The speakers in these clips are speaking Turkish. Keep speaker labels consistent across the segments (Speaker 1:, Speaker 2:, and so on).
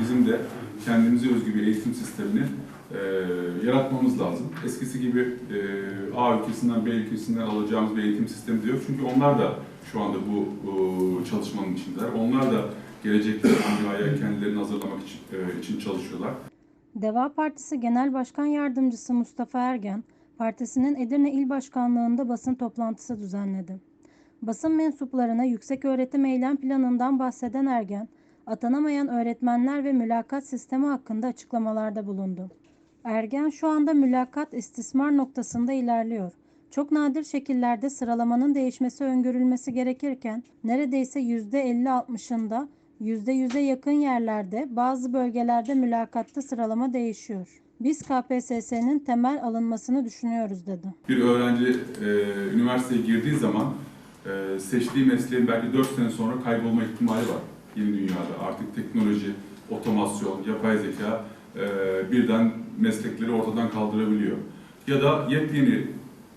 Speaker 1: Bizim de kendimize özgü bir eğitim sistemini e, yaratmamız lazım. Eskisi gibi e, A ülkesinden B ülkesinden alacağımız bir eğitim sistemi de yok. Çünkü onlar da şu anda bu e, çalışmanın içindeler. Onlar da gelecekte dünyaya kendilerini hazırlamak için, e, için çalışıyorlar.
Speaker 2: Deva Partisi Genel Başkan Yardımcısı Mustafa Ergen, partisinin Edirne İl Başkanlığı'nda basın toplantısı düzenledi. Basın mensuplarına yüksek öğretim eylem planından bahseden Ergen, atanamayan öğretmenler ve mülakat sistemi hakkında açıklamalarda bulundu. Ergen şu anda mülakat istismar noktasında ilerliyor. Çok nadir şekillerde sıralamanın değişmesi öngörülmesi gerekirken neredeyse %50-60'ında %100'e yakın yerlerde bazı bölgelerde mülakatta sıralama değişiyor. Biz KPSS'nin temel alınmasını düşünüyoruz dedi.
Speaker 1: Bir öğrenci e, üniversiteye girdiği zaman e, seçtiği mesleğin belki 4 sene sonra kaybolma ihtimali var yeni dünyada. Artık teknoloji, otomasyon, yapay zeka e, birden meslekleri ortadan kaldırabiliyor. Ya da yepyeni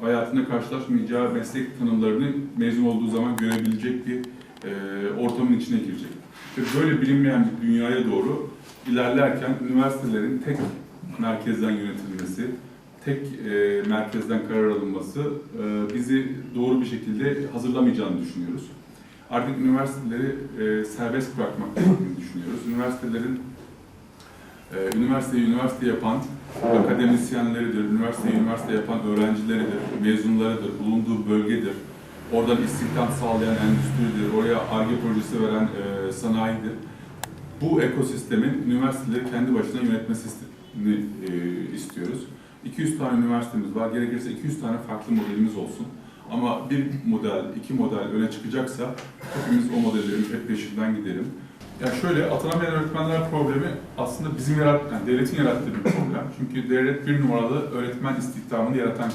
Speaker 1: hayatında karşılaşmayacağı meslek tanımlarını mezun olduğu zaman görebilecek bir e, ortamın içine girecek. Ve böyle bilinmeyen bir dünyaya doğru ilerlerken üniversitelerin tek merkezden yönetilmesi, tek e, merkezden karar alınması e, bizi doğru bir şekilde hazırlamayacağını düşünüyoruz. Artık üniversiteleri e, serbest bırakmak gerektiğini düşünüyoruz. Üniversitelerin e, üniversiteyi üniversite yapan akademisyenleridir, üniversiteyi üniversite yapan öğrencileridir, mezunlarıdır, bulunduğu bölgedir, oradan istihdam sağlayan endüstridir, oraya ARGE projesi veren e, sanayidir. Bu ekosistemin üniversiteleri kendi başına yönetmesini e, istiyoruz. 200 tane üniversitemiz var. Gerekirse 200 tane farklı modelimiz olsun. Ama bir model, iki model öne çıkacaksa hepimiz o modellerin hep peşinden gidelim. Ya şöyle, atanamayan öğretmenler problemi aslında bizim yarat, yani devletin yarattığı bir problem. Çünkü devlet bir numaralı öğretmen istihdamını yaratan,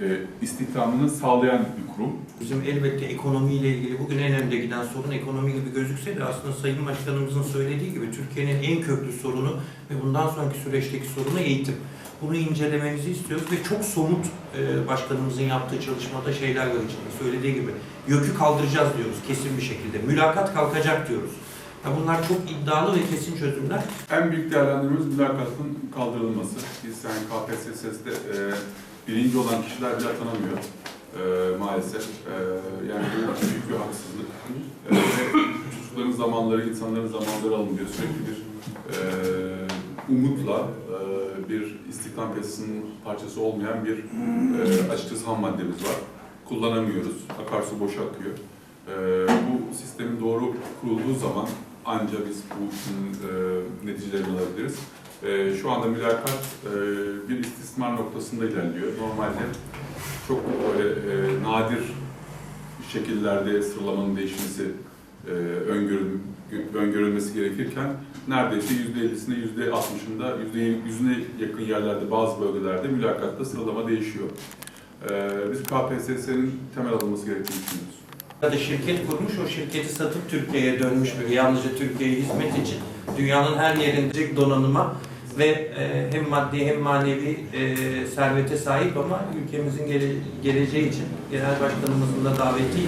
Speaker 1: e, istihdamını sağlayan bir kurum.
Speaker 3: Bizim elbette ekonomiyle ilgili bugün en önde giden sorun ekonomi gibi gözükse de aslında Sayın Başkanımızın söylediği gibi Türkiye'nin en köklü sorunu ve bundan sonraki süreçteki sorunu eğitim. Bunu incelemenizi istiyoruz ve çok somut e, başkanımızın yaptığı çalışmada şeyler içinde. Söylediği gibi YÖK'ü kaldıracağız diyoruz kesin bir şekilde. Mülakat kalkacak diyoruz. Ya bunlar çok iddialı ve kesin çözümler.
Speaker 1: En büyük değerlendirmemiz mülakatın kaldırılması. Biz yani KPSS'de e, birinci olan kişiler bile atanamıyor e, maalesef. E, yani bu büyük bir haksızlık. E, ve çocukların zamanları, insanların zamanları alınıyor. Sürekli bir e, umutla e, bir istihdam piyasasının parçası olmayan bir e, açıkçası ham maddemiz var. Kullanamıyoruz. Akarsu boşa akıyor. E, bu sistemin doğru kurulduğu zaman ancak biz bu e, neticelerini alabiliriz. E, şu anda mülakat e, bir istismar noktasında ilerliyor. Normalde çok böyle e, nadir şekillerde sıralamanın değişmesi e, öngörül, öngörülmesi gerekirken neredeyse %50'sine %60'ında %100'üne yakın yerlerde bazı bölgelerde mülakatta sıralama değişiyor. E, biz KPSS'nin temel alınması gerektiğini düşünüyoruz.
Speaker 3: şirket kurmuş, o şirketi satıp Türkiye'ye dönmüş böyle yalnızca Türkiye'ye hizmet için dünyanın her yerinde donanıma ve e, hem maddi hem manevi e, servete sahip ama ülkemizin gele- geleceği için genel başkanımızın da daveti